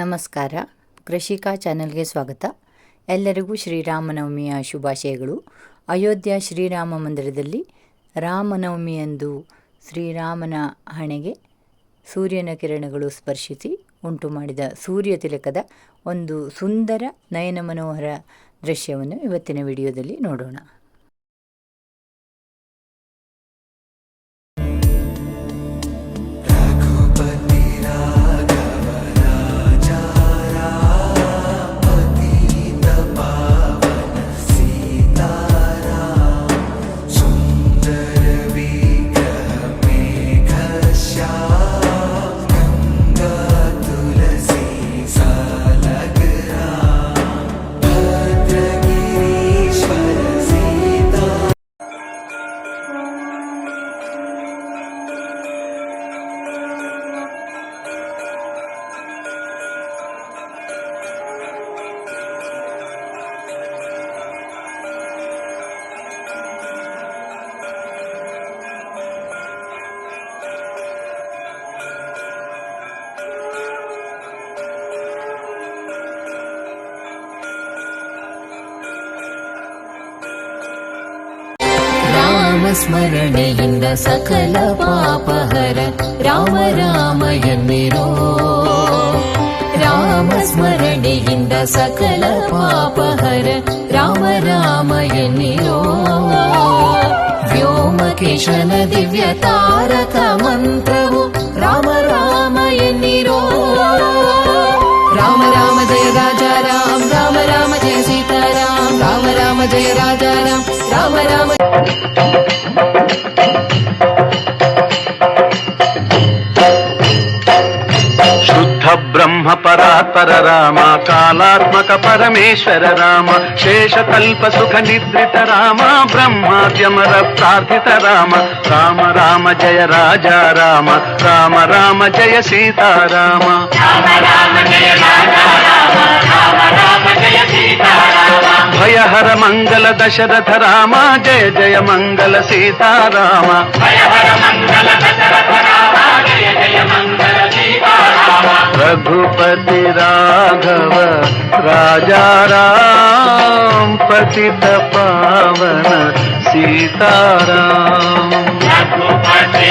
ನಮಸ್ಕಾರ. ಕೃಷಿಕಾ ಚಾನೆಲ್ಗೆ ಸ್ವಾಗತ. ಎಲ್ಲರಿಗೂ ಶ್ರೀರಾಮನವಮಿಯ ಶುಭಾಶಯಗಳು. ಅಯೋಧ್ಯ ಶ್ರೀರಾಮ ಮಂದಿರದಲ್ಲಿ ರಾಮನವಮಿಯಂದು ಶ್ರೀರಾಮನ ಹಣೆಗೆ ಸೂರ್ಯನ ಕಿರಣಗಳು ಸ್ಪರ್ಶಿಸಿ ಉಂಟು ಮಾಡಿದ ಸೂರ್ಯ ತಿಲಕದ ಒಂದು ಸುಂದರ ನಯನ ಮನೋಹರ ದೃಶ್ಯವನ್ನು ಇವತ್ತಿನ ವಿಡಿಯೋದಲ್ಲಿ ನೋಡೋಣ. ರಾಮಸ್ಮರಣೆಯಿಂದ ಸಕಲ ಪಾಪಹರ ರಾಮ ರಾಮ ಎನ್ನಿರೋ ರಾಮಸ್ಮರಣೆಯಿಂದ ಸಕಲ ಪಾಪಹರ ರಾಮ ರಾಮ ಎನ್ನಿರೋ ವ್ಯೋಮಕೇಶನ ದಿವ್ಯ రామ జయ రాజా రామ రామ రామ బ్రహ్మ పరాత్పర రామ కాళాత్మక పరమేశ్వర రామ శేషకల్ప సుఖ నిద్రిత రామ బ్రహ్మాద్యమర ప్రార్థిత రామ రామ రామ జయ రాజా రామ రామ రామ జయ సీతారామ రామ రామ జయ రాజా రామ రామ రామ భయహర మంగళ దశరథ రామ జయ జయ మంగళ సీతారామ. రఘుపతి రాఘవ రాజారాం పతిత పావన సీతారాం. రఘుపతి